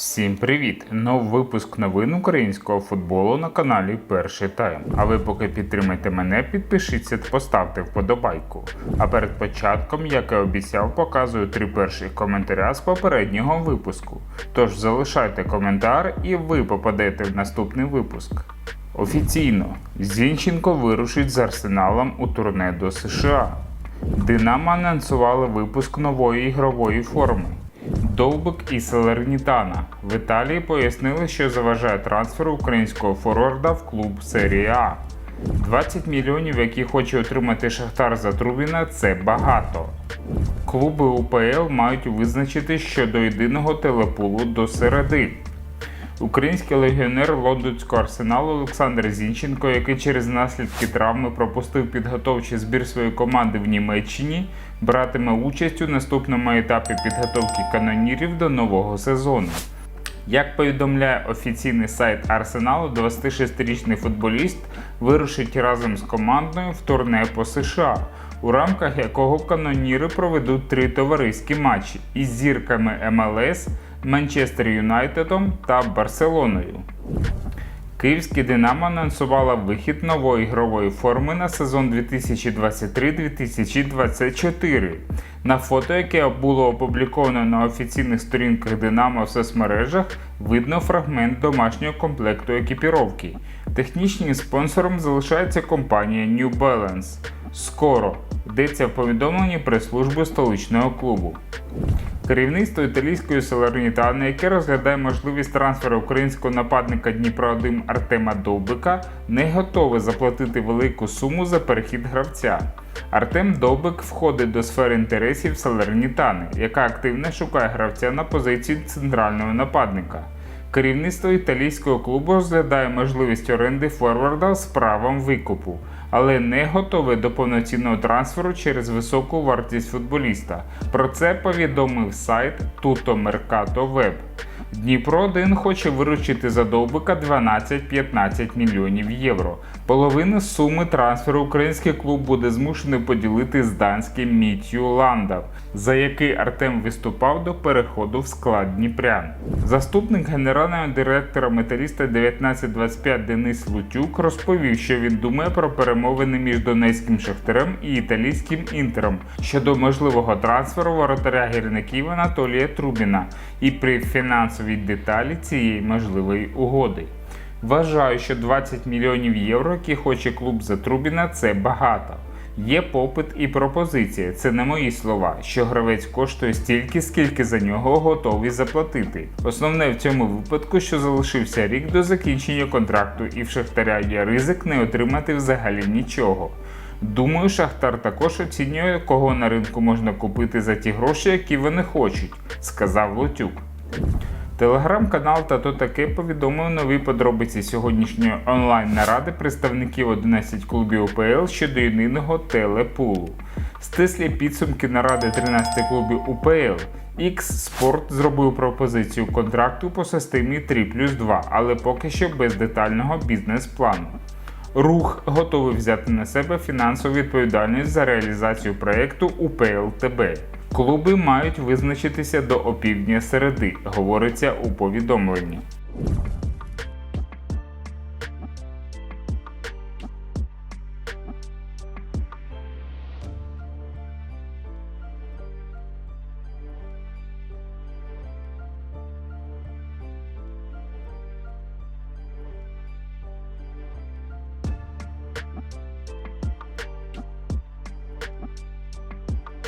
Всім привіт! Новий випуск новин українського футболу на каналі Перший Тайм. А ви поки підтримайте мене, підпишіться та поставте вподобайку. А перед початком, як і обіцяв, показую три перших коментаря з попереднього випуску. Тож залишайте коментар і ви попадете в наступний випуск. Офіційно Зінченко вирушить з арсеналом у турне до США. Динамо анонсували випуск нової ігрової форми. Довбик і Салернітана в Італії пояснили, що заважає трансферу українського форварда в клуб серії А. 20 мільйонів, які хоче отримати Шахтар за Трубіна, це багато. Клуби УПЛ мають визначити щодо єдиного телепулу до середи. Український легіонер лондонського арсеналу Олександр Зінченко, який через наслідки травми пропустив підготовчий збір своєї команди в Німеччині, братиме участь у наступному етапі підготовки канонірів до нового сезону. Як повідомляє офіційний сайт Арсеналу, 26-річний футболіст вирушить разом з командою в турне по США, у рамках якого каноніри проведуть три товариські матчі із зірками МЛС, Манчестер Юнайтедом та Барселоною. Київське Динамо анонсувало вихід нової ігрової форми на сезон 2023-2024. На фото, яке було опубліковано на офіційних сторінках Динамо в соцмережах, видно фрагмент домашнього комплекту екіпіровки. Технічним спонсором залишається компанія New Balance. Скоро йдеться в повідомленні прес-служби столичного клубу. Керівництво італійської Салернітани, яке розглядає можливість трансферу українського нападника Дніпра 1 Артема Довбика, не готове заплатити велику суму за перехід гравця. Артем Довбик входить до сфери інтересів Салернітани, яка активно шукає гравця на позиції центрального нападника. Керівництво італійського клубу розглядає можливість оренди форварда з правом викупу, але не готове до повноцінного трансферу через високу вартість футболіста. Про це повідомив сайт Tutto Mercato Web. Дніпро 1 хоче виручити за довбика 12-15 мільйонів євро. Половину суми трансферу український клуб буде змушений поділити з данським Мітью Ландав, за який Артем виступав до переходу в склад Дніпрян. Заступник генерального директора металіста 1925 Денис Лутюк розповів, що він думає про перемовини між донецьким шахтарем і італійським інтером щодо можливого трансферу воротаря гірників Анатолія Трубіна і при фінансовій деталі цієї можливої угоди. Вважаю, що 20 мільйонів євро, які хоче клуб за Трубіна, це багато. Є попит і пропозиція. Це не мої слова, що гравець коштує стільки, скільки за нього готові заплатити. Основне в цьому випадку, що залишився рік до закінчення контракту, і в Шахтаря є ризик не отримати взагалі нічого. Думаю, Шахтар також оцінює, кого на ринку можна купити за ті гроші, які вони хочуть, сказав Лотюк. Телеграм-канал Тато таке повідомив нові подробиці сьогоднішньої онлайн-наради представників 11 клубів УПЛ щодо єдиного телепулу. Стислі підсумки наради 13 клубів УПЛ. X Sport зробив пропозицію контракту по системі 3 плюс 2, але поки що без детального бізнес-плану. Рух готовий взяти на себе фінансову відповідальність за реалізацію проєкту УПЛ ТБ. Клуби мають визначитися до опівдня середи, говориться у повідомленні.